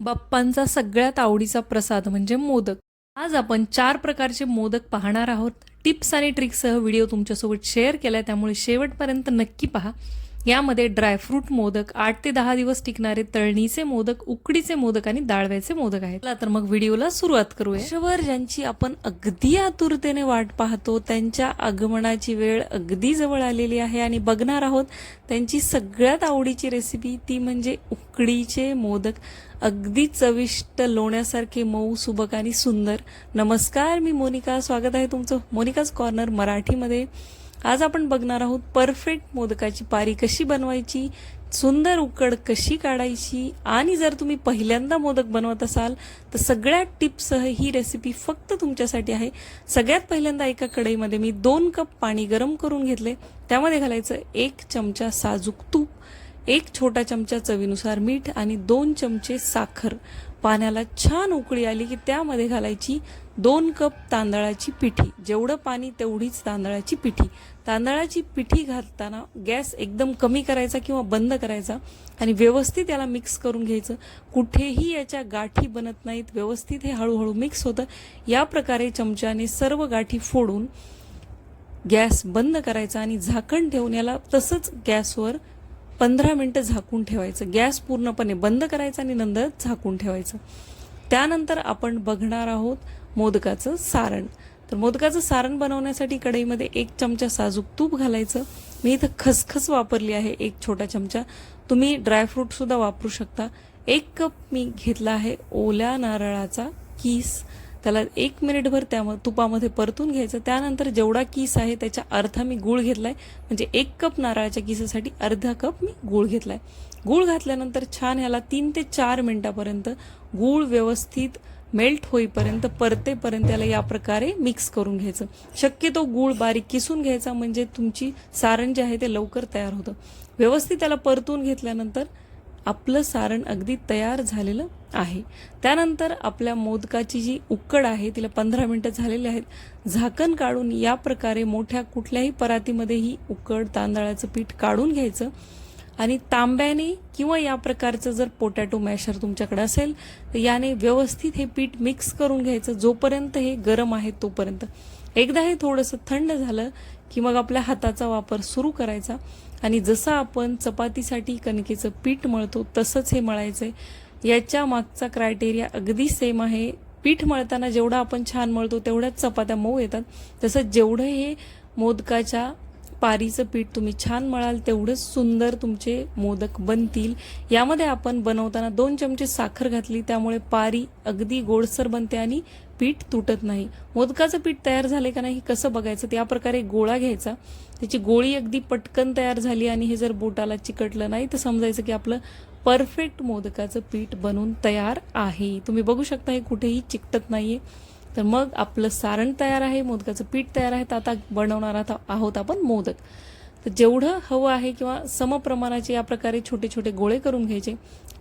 बाप्पांचा सगळ्यात आवडीचा प्रसाद म्हणजे मोदक. आज आपण चार प्रकारचे मोदक पाहणार आहोत. टिप्स आणि ट्रिक्ससह व्हिडिओ तुमच्यासोबत शेअर केला त्यामुळे शेवटपर्यंत नक्की पहा. यामध्ये ड्रायफ्रूट मोदक आठ ते दहा दिवस टिकणारे तळणीचे मोदक उकडीचे मोदक आणि डाळव्याचे मोदक आहेत. तर मग व्हिडिओला सुरुवात करूया. वर्षभर ज्यांची आपण अगदी आतुरतेने वाट पाहतो त्यांच्या आगमनाची वेळ अगदी जवळ आलेली आहे आणि बघणार आहोत त्यांची सगळ्यात आवडीची रेसिपी ती म्हणजे उकडीचे मोदक. अगदी चविष्ट लोण्यासारखे मऊ सुबक आणि सुंदर. नमस्कार मी मोनिका. स्वागत आहे तुमचं मोनिकाच कॉर्नर मराठीमध्ये. आज आपण बघणार आहोत परफेक्ट मोदकाची पारी कशी बनवायची सुंदर उकड कशी काढायची आणि जर तुम्ही पहिल्यांदा मोदक बनवत असाल तर सगळ्या टिप्ससह ही रेसिपी फक्त तुमच्यासाठी आहे. सगळ्यात पहिल्यांदा एका कढईमध्ये मी दोन कप पाणी गरम करून घेतले. त्यामध्ये घालायचं एक चमचा साजूक तूप एक छोटा चमचा चवीनुसार मीठ आणि दोन चमचे साखर. पाण्याला छान उकळी आली की त्यामध्ये घालायची दोन कप तांदळाची पिठी. जेवढं पाणी तेवढीच तांदळाची पिठी. तांदळाची पिठी घालताना गॅस एकदम कमी करायचा किंवा बंद करायचा आणि व्यवस्थित याला मिक्स करून घ्यायचं. कुठेही याच्या गाठी बनत नाहीत. व्यवस्थित हे हळूहळू मिक्स होतं. या प्रकारे चमच्याने सर्व गाठी फोडून गॅस बंद करायचा आणि झाकण ठेवून याला तसंच गॅसवर पंधरा मिनटं झाकून ठेवायचं. गॅस पूर्णपणे बंद करायचा आणि नंतर झाकून ठेवायचं. त्यानंतर आपण बघणार आहोत मोदकाचं सारण. तर मोदकाचं सारण बनवण्यासाठी कढईमध्ये एक चमचा साजूक तूप घालायचं. मी इथं खसखस वापरली आहे एक छोटा चमचा. तुम्ही ड्रायफ्रूटसुद्धा वापरू शकता. एक कप मी घेतला आहे ओल्या नारळाचा किस. त्याला एक मिनिटभर त्या तुपामध्ये परतून घ्यायचं. त्यानंतर जेवढा किस आहे त्याच्या अर्धा मी गूळ घेतला आहे म्हणजे एक कप नारळाच्या किसासाठी अर्धा कप मी गूळ घेतला आहे गूळ घातल्यानंतर छान ह्याला तीन ते चार मिनिटापर्यंत गूळ व्यवस्थित मेल्ट होईपर्यंत परतेपर्यंत त्याला या प्रकारे मिक्स करून घ्यायचं. शक्यतो गूळ बारीक किसून घ्यायचा म्हणजे तुमची सारण जे आहे ते लवकर तयार होतं. व्यवस्थित त्याला परतून घेतल्यानंतर आपलं सारण अगदी तयार झालेलं आहे. त्यानंतर आपल्या मोदकाची जी उकड आहे तिला पंधरा मिनटं झालेली आहेत. झाकण काढून या प्रकारे मोठ्या कुठल्याही परातीमध्ये ही उकड तांदळाचं पीठ काढून घ्यायचं. आणि तांब्याने किंवा या प्रकारचं जर पोटॅटो मॅशर तुमच्याकडे असेल तर याने व्यवस्थित हे पीठ मिक्स करून घ्यायचं जोपर्यंत हे गरम आहे तोपर्यंत. एकदा हे थोडंसं थंड झालं की मग आपल्या हाताचा वापर सुरू करायचा. आणि जसं आपण चपातीसाठी कणकेचं पीठ मळतो तसंच हे मळायचं आहे याच्या मागचा क्रायटेरिया अगदी सेम आहे. पीठ मळताना जेवढं आपण छान मळतो तेवढ्याच चपात्या मऊ येतात. तसं जेवढं हे मोदकाच्या पारीचं पीठ तुम्ही छान मळाल तेवढंच सुंदर तुमचे मोदक बनतील. यामध्ये आपण बनवताना दोन चमचे साखर घातली त्यामुळे पारी अगदी गोडसर बनते आणि पीठ तुटत नाही. मोदकाचं पीठ तयार झाले का नाही कसं बघायचं? त्या प्रकारे गोळा घ्यायचा. त्याची गोळी अगदी पटकन तयार झाली आणि हे जर बोटाला चिकटलं नाही तर समजायचं की आपलं परफेक्ट मोदकाचं पीठ बनून तयार आहे. तुम्ही बघू शकता हे कुठेही चिकटत नाहीये. तर मग आपलं सारण तयार आहे मोदकाचं पीठ तयार आहे. तर आता बनवणार आता- आहोत आपण मोदक. तर जेवढं हवं आहे किंवा समप्रमाणाचे या प्रकारे छोटे छोटे गोळे करून घ्यायचे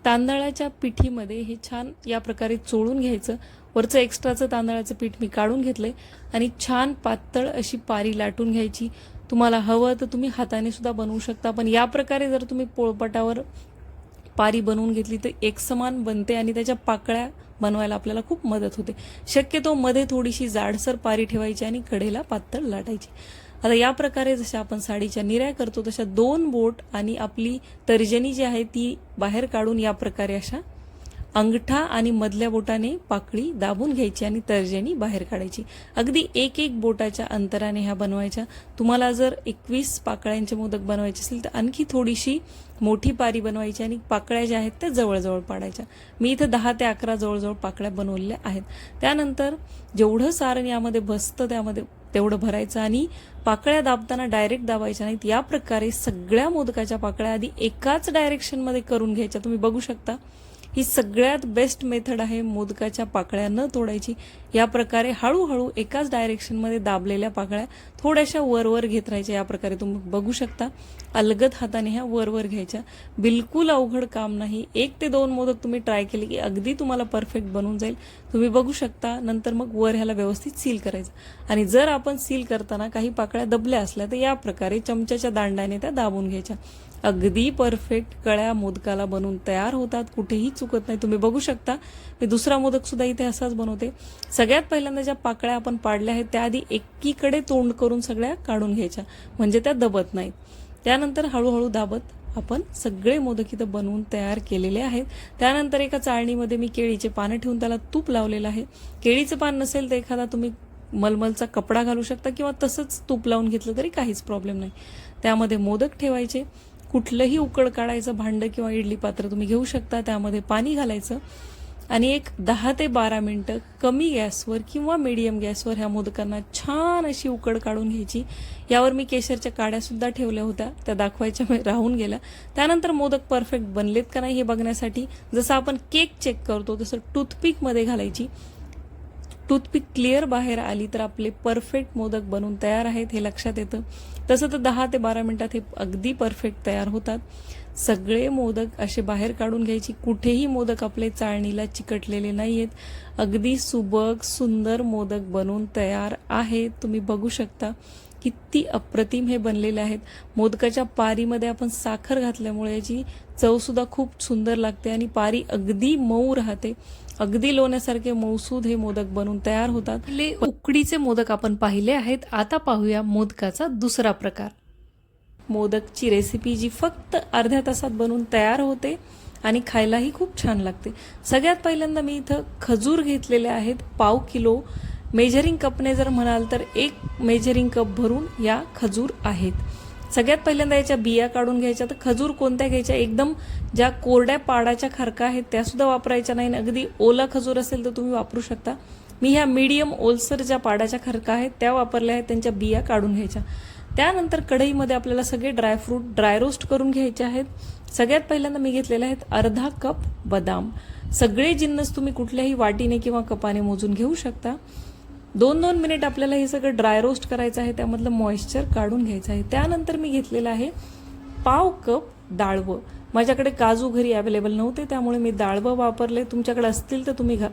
तांदळाच्या पिठीमध्ये हे छान या प्रकारे चोळून घ्यायचं. वरचं एक्स्ट्राचं तांदळाचं पीठ मी काढून घेतलंय. आणि छान पातळ अशी पारी लाटून घ्यायची. तुम्हाला हवं तर तुम्ही हाताने सुद्धा बनवू शकता. पण या प्रकारे जर तुम्ही पोळपटावर पारी बनवून घेतली तर एकसमान बनते आणि त्याच्या पाकळ्या बनवायला आपल्याला खूप मदत होते. शक्यतो मध्ये थोडीशी जाडसर पारी ठेवायची आणि कडेला पातळ लाटायची. आता या प्रकारे जशा आपण साडीच्या निऱ्या करतो तशा दोन बोट आणि आपली तर्जनी जी आहे ती बाहेर काढून या प्रकारे अशा अंगठा आणि मधल्या बोटाने पाकळी दाबून घ्यायची आणि तर्जनी बाहेर काढायची. अगदी एक एक बोटाच्या अंतराने ह्या बनवायच्या. तुम्हाला जर एकवीस पाकळ्यांचे मोदक बनवायचे असेल तर आणखी थोडीशी मोठी पारी बनवायची आणि पाकळ्या ज्या आहेत त्या जवळजवळ पाडायच्या. मी इथं दहा ते अकरा जवळजवळ पाकळ्या बनवलेल्या आहेत. त्यानंतर जेवढं सारण यामध्ये बसतं त्यामध्ये तेवढं भरायचं आणि पाकळ्या दाबताना डायरेक्ट दाबायच्या नाहीत. या प्रकारे सगळ्या मोदकाच्या पाकळ्या आधी एकाच डायरेक्शनमध्ये करून घ्यायच्या. तुम्ही बघू शकता. ही सगळ्यात बेस्ट मेथड आहे मोदकाच्या पाकळ्या न तोडायची. या प्रकारे हळूहळू एकाच डायरेक्शनमध्ये दाबलेल्या पाकळ्या थोड्याशा वरवर घेत राहायच्या या प्रकारे तुम्ही बघू शकता. अलगद हाताने ह्या वरवर घ्यायच्या. बिलकुल अवघड काम नाही. एक ते दोन मोदक तुम्ही ट्राय केले की अगदी तुम्हाला परफेक्ट बनून जाईल. तुम्ही बघू शकता नंतर मग वर ह्याला व्यवस्थित सील करायचं. आणि जर आपण सील करताना काही पाकळ्या दबल्या असल्या तर या प्रकारे चमच्याच्या दांडाने त्या दाबून घ्यायच्या. अगदी परफेक्ट कळ्या मोदकाला बनवून तयार होतात. कुठेही चुकत नाही. तुम्ही बघू शकता मी दुसरा मोदक सुद्धा इथे असाच बनवते. सगळ्यात पहिल्यांदा ज्या पाकळ्या आपण पाडल्या आहेत त्याआधी एकीकडे तोंड करून सगळ्या काढून घ्यायच्या. म्हणजे त्या दबत नाहीत. त्यानंतर हळूहळू दाबत आपण सगळे मोदक इथं बनवून तयार केलेले आहेत. त्यानंतर एका चाळणीमध्ये मी केळीचे पानं ठेवून त्याला तूप लावलेलं आहे. केळीचं पान नसेल तर एखादा तुम्ही मलमलचा कपडा घालू शकता किंवा तसंच तूप लावून घेतलं तरी काहीच प्रॉब्लेम नाही. त्यामध्ये मोदक ठेवायचे. कुठलंही उकळ काढायचं भांडं किंवा इडली पात्र तुम्ही घेऊ शकता. त्यामध्ये पाणी घालायचं. आणि एक दहा ते बारा मिनटं कमी गॅसवर किंवा मीडियम गॅसवर ह्या मोदकांना छान अशी उकड काढून घ्यायची. यावर मी केशरच्या काड्यासुद्धा ठेवल्या होत्या. त्या दाखवायच्या राहून गेल्या. त्यानंतर मोदक परफेक्ट बनलेत का नाही हे बघण्यासाठी जसं आपण केक चेक करतो तसं टूथपिकमध्ये घालायची. टूथपिक क्लिअर बाहेर आली तर आपले परफेक्ट मोदक बनून तयार आहेत हे लक्षात येतं. तसं तर दहा ते बारा मिनटात हे अगदी परफेक्ट तयार होतात. सगळे मोदक असे बाहेर काढून घ्यायची. कुठेही मोदक आपले चाळणीला चिकटलेले नाही आहेत अगदी सुबक सुंदर मोदक बनून तयार आहेत. तुम्ही बघू शकता किती अप्रतिम हे बनलेले आहेत. मोदकाच्या पारीमध्ये आपण साखर घातल्यामुळे याची चवसुद्धा खूप सुंदर लागते आणि पारी अगदी मऊ राहते. अगदी लोण्यासारखे मौसूद हे मोदक बनून तयार होतात. ले उकडीचे मोदक आपण पाहिले आहेत. आता पाहूया मोदकाचा दुसरा प्रकार. मोदकची रेसिपी जी फक्त अर्ध्या तासात बनवून तयार होते आणि खायलाही खूप छान लागते. सगळ्यात पहिल्यांदा मी इथं खजूर घेतलेले आहेत. पाव किलो. मेजरिंग कपने जर म्हणाल तर एक मेजरिंग कप भरून या खजूर आहेत. सगळ्यात पहिल्यांदा याच्या बिया काढून घ्यायच्या तर खजूर कोणत्या घ्यायच्या? एकदम ज्या कोरड्या पाडाच्या खारका आहेत त्यासुद्धा वापरायच्या नाही. आणि अगदी ओला खजूर असेल तर तुम्ही वापरू शकता. मी ह्या मीडियम ओलसर ज्या पाडाच्या खरका आहेत त्या वापरल्या आहेत त्यांच्या बिया काढून घ्यायच्या. त्यानंतर कढईमध्ये आपल्याला सगळे ड्रायफ्रूट ड्राय रोस्ट करून घ्यायचे आहेत. सगळ्यात पहिल्यांदा मी घेतलेले आहेत अर्धा कप बदाम. सगळे जिन्नस तुम्ही कुठल्याही वाटीने किंवा कपाने मोजून घेऊ शकता. दोन दोन मिनिट आपल्याला हे सगळं ड्राय रोस्ट करायचं आहे त्यामधलं मॉइश्चर काढून घ्यायचं आहे. त्यानंतर मी घेतलेलं आहे पाव कप डाळवं. माझ्याकडे काजू घरी अवेलेबल नव्हते त्यामुळे मी डाळवं वापरले. तुमच्याकडे असतील तर तुम्ही घा.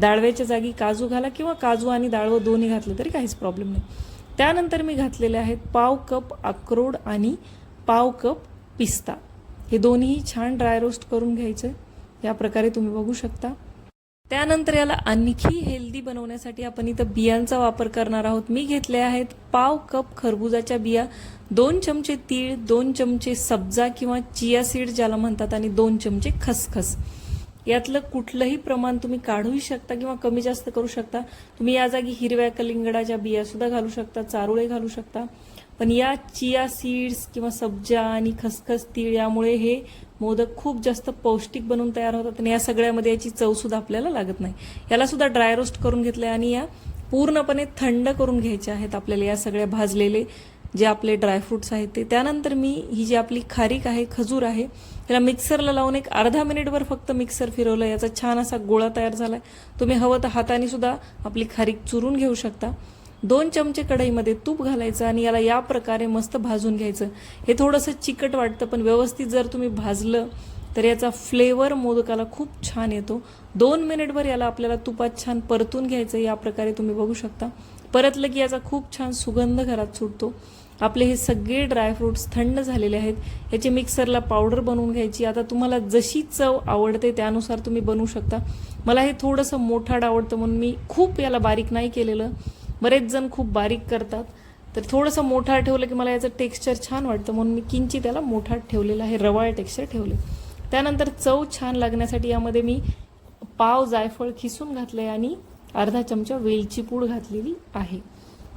डाळव्याच्या जागी काजू घाला किंवा काजू आणि डाळवं दोन्ही घातलं तरी काहीच प्रॉब्लेम नाही. त्यानंतर मी घातलेले आहेत पाव कप अक्रोड आणि पाव कप पिस्ता. हे दोन्ही छान ड्राय रोस्ट करून घ्यायचं या प्रकारे तुम्ही बघू शकता. त्यानंतर याला आणखी हेल्दी बनवण्यासाठी आपण इथं बियांचा वापर करणार आहोत. मी घेतले आहेत पाव कप खरबुजाच्या बिया दोन चमचे तीळ दोन चमचे सब्जा किंवा चिया सीड ज्याला म्हणतात आणि दोन चमचे खसखस. यातलं कुठलंही प्रमाण तुम्ही काढूही शकता किंवा कमी जास्त करू शकता. तुम्ही या जागी हिरव्या कलिंगडाच्या बिया सुद्धा घालू शकता चारोळे घालू शकता. पण या चिया सीड्स किंवा सब्जा आणि खसखस तीळ यामुळे हे मोदक खूप जास्त पौष्टिक बनून तयार होतात आणि या सगळ्यामध्ये याची चवसुद्धा आपल्याला लागत नाही. याला सुद्धा ड्राय रोस्ट करून घेतलंय आणि या पूर्णपणे थंड करून घ्यायचे आहेत आपल्याला या सगळ्या भाजलेले जे आपले ड्रायफ्रुट्स आहेत ते. त्यानंतर मी ही जी आपली खारीक आहे खजूर आहे त्याला मिक्सरला लावून एक अर्धा मिनिटभर फक्त मिक्सर फिरवलं याचा छान असा गोळा तयार झाला आहे तुम्ही हवं तर हाताने सुद्धा आपली खारीक चुरून घेऊ शकता. दोन चमचे कढईमध्ये तूप घालायचं आणि याला या प्रकारे मस्त भाजून घ्यायचं. हे थोडंसं चिकट वाटतं पण व्यवस्थित जर तुम्ही भाजलं तर याचा फ्लेवर मोदकाला खूप छान येतो. दोन मिनिटभर याला आपल्याला तुपात छान परतून घ्यायचं या प्रकारे तुम्ही बघू शकता. परतलं की याचा खूप छान सुगंध घरात सुटतो. आपले हे सगळे ड्रायफ्रुट्स थंड झालेले आहेत. याची मिक्सरला पावडर बनवून घ्यायची. आता तुम्हाला जशी चव आवडते त्यानुसार तुम्ही बनवू शकता. मला हे थोडंसं मोठाड आवडतं म्हणून मी खूप याला बारीक नाही केलेलं. बरेच जण खूप बारीक करतात. तर थोडंसं मोठा ठेवलं की मला याचं टेक्स्चर छान वाटतं म्हणून मी किंचित त्याला मोठा ठेवलेला आहे रवाळ टेक्स्चर ठेवले. त्यानंतर चव छान लागण्यासाठी यामध्ये मी पाव जायफळ खिसून घातले आणि अर्धा चमचा वेलची पूड घातलेली आहे.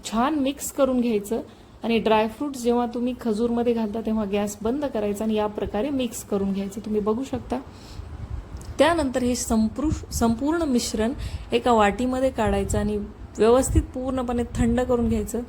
छान मिक्स करून घ्यायचं आणि ड्रायफ्रूट्स जेव्हा तुम्ही खजूरमध्ये घालता तेव्हा गॅस बंद करायचा आणि या प्रकारे मिक्स करून घ्यायचं. तुम्ही बघू शकता. त्यानंतर हे संपूर्ण संपूर्ण मिश्रण एका वाटीमध्ये काढायचं आणि व्यवस्थित पूर्णपणे थंड करून घ्यायचं.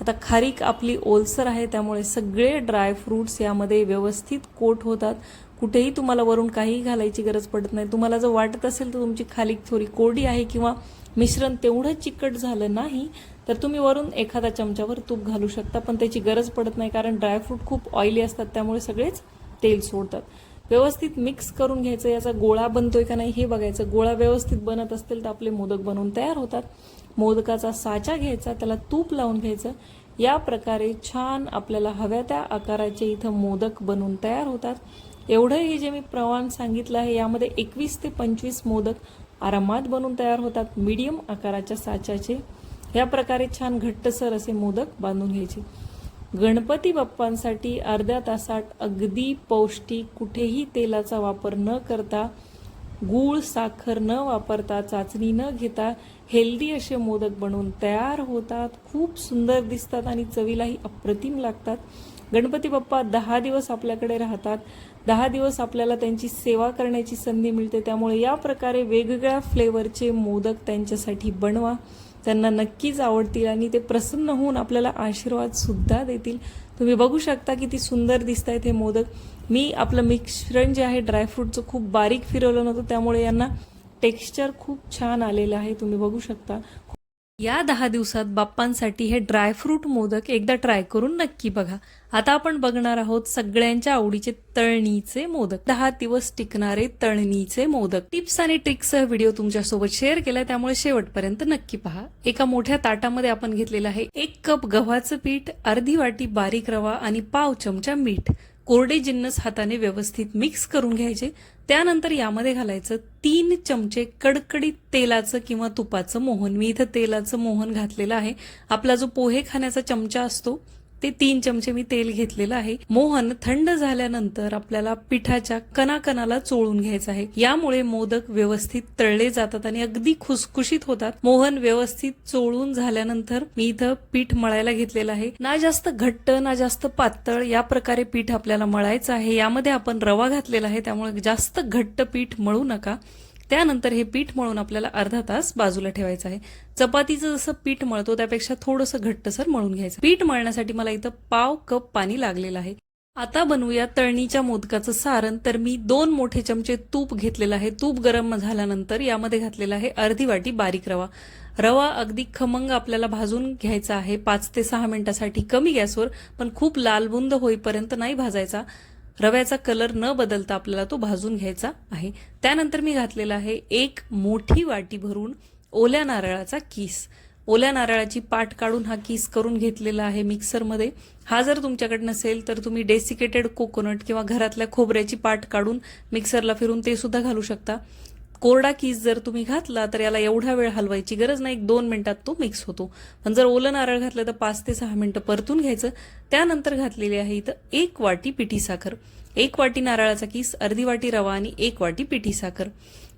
आता खारीक आपली ओलसर आहे त्यामुळे सगळे ड्रायफ्रूट्स यामध्ये व्यवस्थित कोट होतात. कुठेही तुम्हाला वरून काहीही घालायची गरज पडत नाही. तुम्हाला जर वाटत असेल तर तुमची खारीक थोडी कोरडी आहे किंवा मिश्रण तेवढं चिकट झालं नाही तर तुम्ही वरून एखादा चमच्यावर तूप घालू शकता. पण त्याची गरज पडत नाही कारण ड्रायफ्रूट खूप ऑइली असतात त्यामुळे सगळेच तेल सोडतात. व्यवस्थित मिक्स करून घ्यायचं. याचा गोळा बनतोय का नाही हे बघायचं. गोळा व्यवस्थित बनत असतील तर आपले मोदक बनवून तयार होतात. मोदकाचा साचा घ्यायचा त्याला तूप लावून घ्यायचं. या प्रकारे छान आपल्याला हव्या त्या आकाराचे इथं मोदक बनवून तयार होतात. एवढं हे जे मी प्रमाण सांगितलं आहे यामध्ये एकवीस ते पंचवीस मोदक आरामात बनवून तयार होतात मीडियम आकाराच्या साच्याचे. या प्रकारे छान घट्टसर असे मोदक बांधून घ्यायचे. गणपती बाप्पांसाठी अर्ध्या तासात अगदी पौष्टिक कुठेही तेलाचा वापर न करता गूळ साखर न वापरता चाचणी न घेता हेल्दी असे मोदक बनवून तयार होतात. खूप सुंदर दिसतात आणि चवीलाही अप्रतिम लागतात. गणपती बाप्पा दहा दिवस आपल्याकडे राहतात. दहा दिवस आपल्याला त्यांची सेवा करण्याची संधी मिळते. त्यामुळे या प्रकारे वेगवेगळ्या फ्लेवरचे मोदक त्यांच्यासाठी बनवा. त्यांना नक्कीच आवडतील आणि ते प्रसन्न होऊन आपल्याला आशीर्वाद सुद्धा देतील. तुम्ही बघू शकता किती सुंदर दिसत आहेत हे मोदक. मी आपलं मिश्रण जे आहे ड्रायफ्रूटचं खूप बारीक फिरवलं नव्हतं त्यामुळे यांना टेक्स्चर खूप छान आलेलं आहे तुम्ही बघू शकता. या दहा दिवसात बाप्पांसाठी हे ड्रायफ्रूट मोदक एकदा ट्राय करून नक्की बघा. आता आपण बघणार आहोत सगळ्यांच्या आवडीचे तळणीचे मोदक. दहा दिवस टिकणारे तळणीचे मोदक. टिप्स आणि ट्रिक्ससह व्हिडिओ तुमच्यासोबत शेअर केला त्यामुळे शेवटपर्यंत नक्की पहा. एका मोठ्या ताटामध्ये आपण घेतलेलं आहे एक कप गव्हाचं पीठ अर्धी वाटी बारीक रवा आणि पाव चमचा मीठ. कोरडे जिन्नस हाताने व्यवस्थित मिक्स करून घ्यायचे. त्यानंतर यामध्ये घालायचं तीन चमचे कडकडीत तेलाचं किंवा तुपाचं मोहन. मी इथं तेलाचं मोहन घातलेलं आहे. आपला जो पोहे खाण्याचा चमचा असतो ते तीन चमचे मी तेल घेतलेलं आहे. मोहन थंड झाल्यानंतर आपल्याला पिठाच्या कणाकणाला चोळून घ्यायचं आहे. यामुळे मोदक व्यवस्थित तळले जातात आणि अगदी खुसखुशीत होतात. मोहन व्यवस्थित चोळून झाल्यानंतर मी इथं पीठ मळायला घेतलेलं आहे. ना जास्त घट्ट ना जास्त पातळ या प्रकारे पीठ आपल्याला मळायचं आहे. यामध्ये आपण रवा घातलेला आहे त्यामुळे जास्त घट्ट पीठ मळू नका. त्यानंतर हे पीठ मळून आपल्याला अर्धा तास बाजूला ठेवायचं आहे. चपातीचं जसं पीठ मळतो त्यापेक्षा थोडंसं घट्टसर मळून घ्यायचं. पीठ मळण्यासाठी मला इथं पाव कप पाणी लागलेलं आहे. आता बनवूया तळणीच्या मोदकाचं सारण. तर मी दोन मोठे चमचे तूप घेतलेलं आहे. तूप गरम झाल्यानंतर यामध्ये घातलेलं आहे अर्धी वाटी बारीक रवा. रवा अगदी खमंग आपल्याला भाजून घ्यायचा आहे. पाच ते सहा मिनिटासाठी कमी गॅसवर पण खूप लालबुंद होईपर्यंत नाही भाजायचा. रव्याचा कलर न बदलता आपल्याला तो भाजून घ्यायचा आहे. त्यानंतर मी घातलेला आहे एक मोठी वाटी भरून ओल्या नारळाचा किस. ओल्या नारळाची पाट काढून हा किस करून घेतलेला आहे मिक्सरमध्ये. हा जर तुमच्याकडे नसेल तर तुम्ही डेसिकेटेड कोकोनट किंवा घरातल्या खोबऱ्याची पाट काढून मिक्सरला फिरून ते सुद्धा घालू शकता. कोरडा कीस जर तुम्ही घातला तर याला एवढा वेळ हलवायची गरज नाही. एक दोन मिनिटात तो मिक्स होतो. पण जर ओलं नारळ घातलं तर पाच ते सहा मिनिटं परतून घ्यायचं. त्यानंतर घातलेली आहे इथं एक वाटी पिठी साखर. एक वाटी नारळाचा किस अर्धी वाटी रवा आणि एक वाटी पिठी साखर.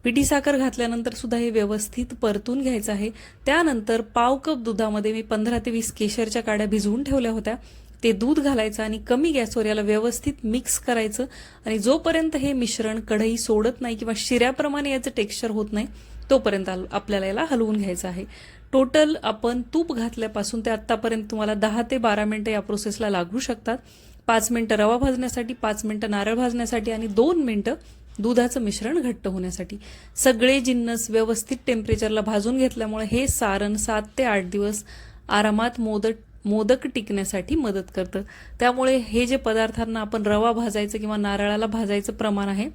पिठी साखर घातल्यानंतर सुद्धा हे व्यवस्थित परतून घ्यायचं आहे. त्यानंतर पाव कप दुधामध्ये मी पंधरा ते वीस केशरच्या काड्या भिजवून ठेवल्या होत्या. ते दूध घालायचं आणि कमी गॅसवर याला व्यवस्थित मिक्स करायचं आणि जोपर्यंत हे मिश्रण कढई सोडत नाही किंवा शिऱ्याप्रमाणे याचं टेक्स्चर होत नाही तोपर्यंत आपल्याला याला हलवून घ्यायचं आहे. टोटल आपण तूप घातल्यापासून ते आत्तापर्यंत तुम्हाला दहा ते बारा मिनटं या प्रोसेसला लागू शकतात. पाच मिनटं रवा भाजण्यासाठी पाच मिनटं नारळ भाजण्यासाठी आणि दोन मिनटं दुधाचं मिश्रण घट्ट होण्यासाठी. सगळे जिन्नस व्यवस्थित टेम्परेचरला भाजून घेतल्यामुळे हे सारण सात ते आठ दिवस आरामात मोदक मोदक टिकण्यासाठी मदत करतं. त्यामुळे हे जे पदार्थांना आपण रवा भाजायचं किंवा नारळाला भाजायचं प्रमाण आहे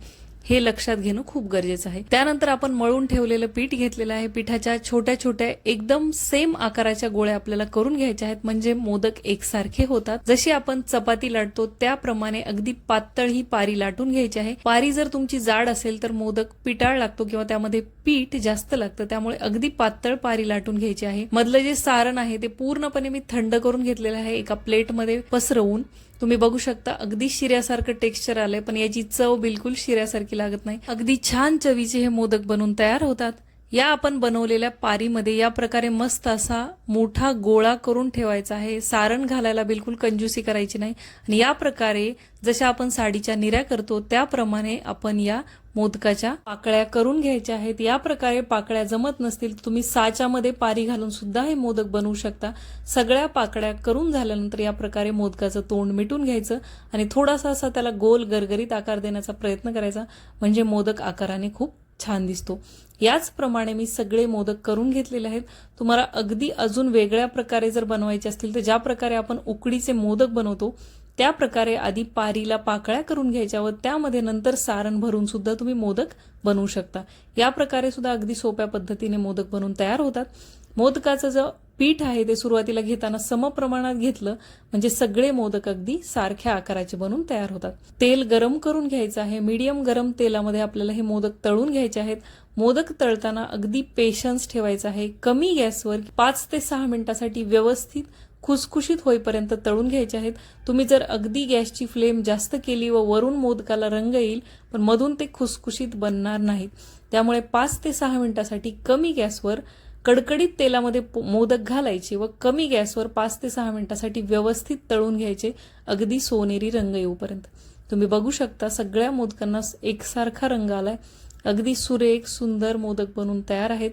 हे लक्षात घेणं खूप गरजेचं आहे. त्यानंतर आपण मळून ठेवलेलं पीठ घेतलेलं आहे. पिठाच्या छोट्या छोट्या एकदम सेम आकाराच्या गोळ्या आपल्याला करून घ्यायच्या आहेत. म्हणजे मोदक एकसारखे होतात. जशी आपण चपाती लाटतो त्याप्रमाणे अगदी पातळ ही पारी लाटून घ्यायची आहे. पारी जर तुमची जाड असेल तर मोदक पिटाळ लागतो किंवा त्यामध्ये पीठ जास्त लागतं. त्यामुळे अगदी पातळ पारी लाटून घ्यायची आहे. मधलं जे सारण आहे ते पूर्णपणे मी थंड करून घेतलेलं आहे एका प्लेटमध्ये पसरवून. तुम्ही बघू शकता अगदी शिऱ्यासारखं टेक्स्चर आलंय पण याची चव बिलकुल शिऱ्यासारखी लागत नाही. अगदी छान चवीचे हे मोदक बनवून तयार होतात. या आपण बनवलेल्या पारीमध्ये या प्रकारे मस्त असा मोठा गोळा करून ठेवायचा आहे. सारण घालायला बिलकुल कंजूसी करायची नाही. आणि या प्रकारे जशा आपण साडीच्या निऱ्या करतो त्याप्रमाणे आपण या मोदकाच्या पाकळ्या करून घ्यायच्या आहेत. या प्रकारे पाकळ्या जमत नसतील तुम्ही साच्यामध्ये पारी घालून सुद्धा हे मोदक बनवू शकता. सगळ्या पाकळ्या करून झाल्यानंतर या प्रकारे मोदकाचं तोंड मिटून घ्यायचं आणि थोडासा असा त्याला गोल गरगरीत आकार देण्याचा प्रयत्न करायचा. म्हणजे मोदक आकाराने खूप छान दिसतो. याचप्रमाणे मी सगळे मोदक करून घेतलेले आहेत. तुम्हाला अगदी अजून वेगळ्या प्रकारे जर बनवायचे असतील तर ज्या प्रकारे आपण उकडीचे मोदक बनवतो त्या प्रकारे आधी पारीला पाकळ्या करून घ्यायच्या व त्यामध्ये नंतर सारण भरून सुद्धा तुम्ही मोदक बनवू शकता. या प्रकारे सुद्धा अगदी सोप्या पद्धतीने मोदक बनवून तयार होतात. मोदकाचं जो पीठ आहे ते सुरुवातीला घेताना समप्रमाणात घेतलं म्हणजे सगळे मोदक अगदी सारख्या आकाराचे बनून तयार होतात. तेल गरम करून घ्यायचं आहे. मीडियम गरम तेलामध्ये आपल्याला हे मोदक तळून घ्यायचे आहेत. मोदक तळताना अगदी पेशन्स ठेवायचा आहे. कमी गॅसवर पाच ते सहा मिनिटासाठी व्यवस्थित खुसखुशीत होईपर्यंत तळून घ्यायचे आहेत. तुम्ही जर अगदी गॅसची फ्लेम जास्त केली व वरून मोदकाला रंग येईल पण मधून ते खुसखुशीत बनणार नाहीत. त्यामुळे पाच ते सहा मिनिटासाठी कमी गॅसवर कडकडीत तेलामध्ये पो- मोदक घालायचे व कमी गॅसवर पाच ते सहा मिनिटासाठी व्यवस्थित तळून घ्यायचे अगदी सोनेरी रंग येऊपर्यंत. तुम्ही बघू शकता सगळ्या मोदकांना एकसारखा रंग आलाय. अगदी सुरेख सुंदर मोदक बनून तयार आहेत.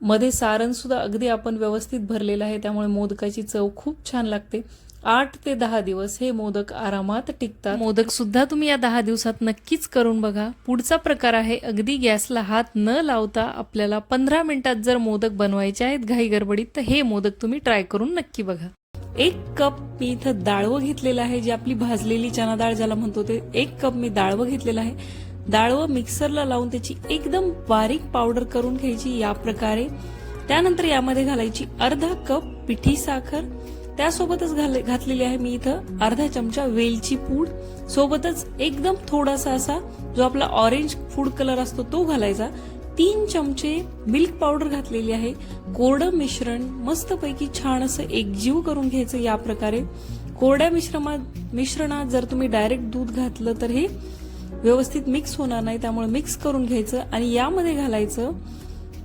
मध्ये सारण सुद्धा अगदी आपण व्यवस्थित भरलेलं आहे त्यामुळे मोदकाची चव खूप छान लागते. आठ ते दहा दिवस हे मोदक आरामात टिकतात. मोदक सुद्धा तुम्ही या दहा दिवसात नक्कीच करून बघा. पुढचा प्रकार आहे अगदी गॅसला हात न लावता आपल्याला पंधरा मिनिटात जर मोदक बनवायचे आहेत घाई गडबडीत तर हे मोदक तुम्ही ट्राय करून नक्की बघा. एक कप मी इथं डाळवं घेतलेलं आहे जी आपली भाजलेली चना डाळ ज्याला म्हणतो ते. एक कप मी डाळवं घेतलेलं आहे. डाळवं मिक्सरला लावून त्याची एकदम बारीक पावडर करून घ्यायची या प्रकारे. त्यानंतर यामध्ये घालायची अर्धा कप पिठी साखर त्यासोबतच घाल घातलेली आहे मी इथं अर्धा चमचा वेलची पूड. सोबतच एकदम थोडासा असा जो आपला ऑरेंज फूड कलर असतो तो घालायचा. तीन चमचे मिल्क पावडर घातलेली आहे. कोरडं मिश्रण मस्तपैकी छान असं एकजीव करून घ्यायचं या प्रकारे. कोरड्या मिश्रणात मिश्रणात जर तुम्ही डायरेक्ट दूध घातलं तर हे व्यवस्थित मिक्स होणार नाही त्यामुळे मिक्स करून घ्यायचं आणि यामध्ये घालायचं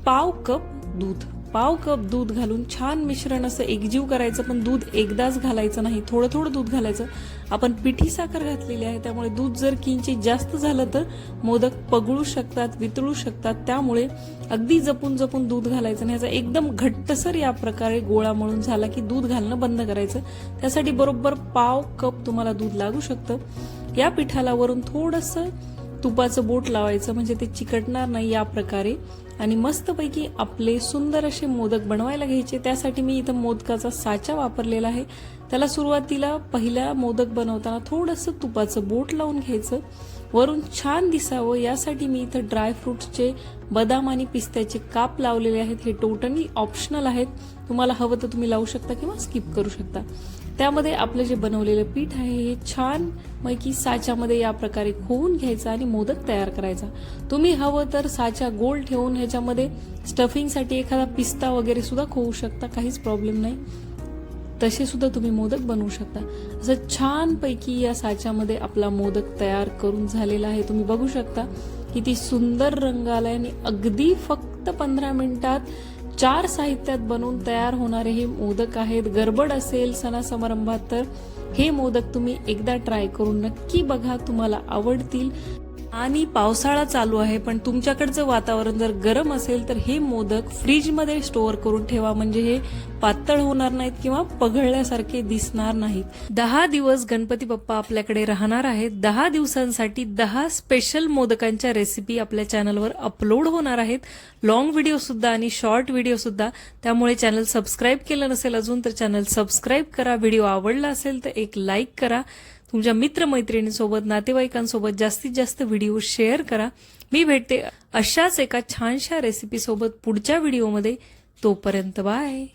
पाव कप दूध. पाव कप दूध घालून छान मिश्रण असं एकजीव करायचं पण दूध एकदाच घालायचं नाही. थोडं थोडं दूध घालायचं. आपण पिठी साखर घातलेली आहे त्यामुळे दूध जर किंचित जास्त झालं तर मोदक पगळू शकतात वितळू शकतात. त्यामुळे अगदी जपून जपून दूध घालायचं आणि ह्याचा एकदम घट्टसर या प्रकारे गोळा मळून झाला की दूध घालणं बंद करायचं. त्यासाठी बरोबर पाव कप तुम्हाला दूध लागू शकतं. या पिठाला वरून थोडंसं तुपाचं बोट लावायचं म्हणजे ते चिकटणार नाही या प्रकारे. आणि मस्तपैकी आपले सुंदर असे मोदक बनवायला घ्यायचे. त्यासाठी मी इथं मोदकाचा साचा वापरलेला आहे. त्याला सुरुवातीला पहिल्या मोदक बनवताना थोडंसं तुपाचं बोट लावून घ्यायचं. वरून छान दिसावं. यासाठी मी इथं ड्रायफ्रुट्सचे बदाम आणि पिस्त्याचे काप लावलेले आहेत. हे टोटली ऑप्शनल आहेत. तुम्हाला हवं तर तुम्ही लावू शकता किंवा स्किप करू शकता. त्यामध्ये आपलं जे बनवलेलं पीठ आहे हे छान पैकी साच्यामध्ये या प्रकारे खोवून घ्यायचा आणि मोदक तयार करायचा. तुम्ही हवं तर साच्या गोल ठेवून ह्याच्यामध्ये स्टफिंगसाठी एखादा पिस्ता वगैरे सुद्धा खोवू शकता काहीच प्रॉब्लेम नाही. तसे सुद्धा तुम्ही मोदक बनवू शकता. असं छानपैकी या साच्यामध्ये आपला मोदक तयार करून झालेला आहे. तुम्ही बघू शकता किती सुंदर रंग आलाय आणि अगदी फक्त पंधरा मिनिटात चार साहित्यात बनवून तयार होणारे हे मोदक आहेत. गरबड असेल सणासमारंभात तर हे मोदक तुम्ही एकदा ट्राय करून नक्की बघा तुम्हाला आवडतील. आणि पावसाळा चालू आहे पण तुमच्याकडचं वातावरण जर गरम असेल तर हे मोदक फ्रीजमध्ये स्टोअर करून ठेवा. म्हणजे हे पातळ होणार नाहीत किंवा पघळल्यासारखे दिसणार नाहीत. दहा दिवस गणपती बाप्पा आपल्याकडे राहणार आहेत. दहा दिवसांसाठी दहा स्पेशल मोदकांच्या रेसिपी आपल्या चॅनलवर अपलोड होणार आहेत. लॉंग व्हिडिओ सुद्धा आणि शॉर्ट व्हिडिओ सुद्धा. त्यामुळे चॅनल सबस्क्राईब केलं नसेल अजून तर चॅनल सबस्क्राईब करा. व्हिडिओ आवडला असेल तर एक लाईक करा. तुमच्या मित्रमैत्रिणींसोबत नातेवाईकांसोबत जास्तीत जास्त व्हिडिओ शेअर करा. मी भेटते अशाच एका छानशा रेसिपीसोबत पुढच्या व्हिडिओमध्ये. तोपर्यंत बाय.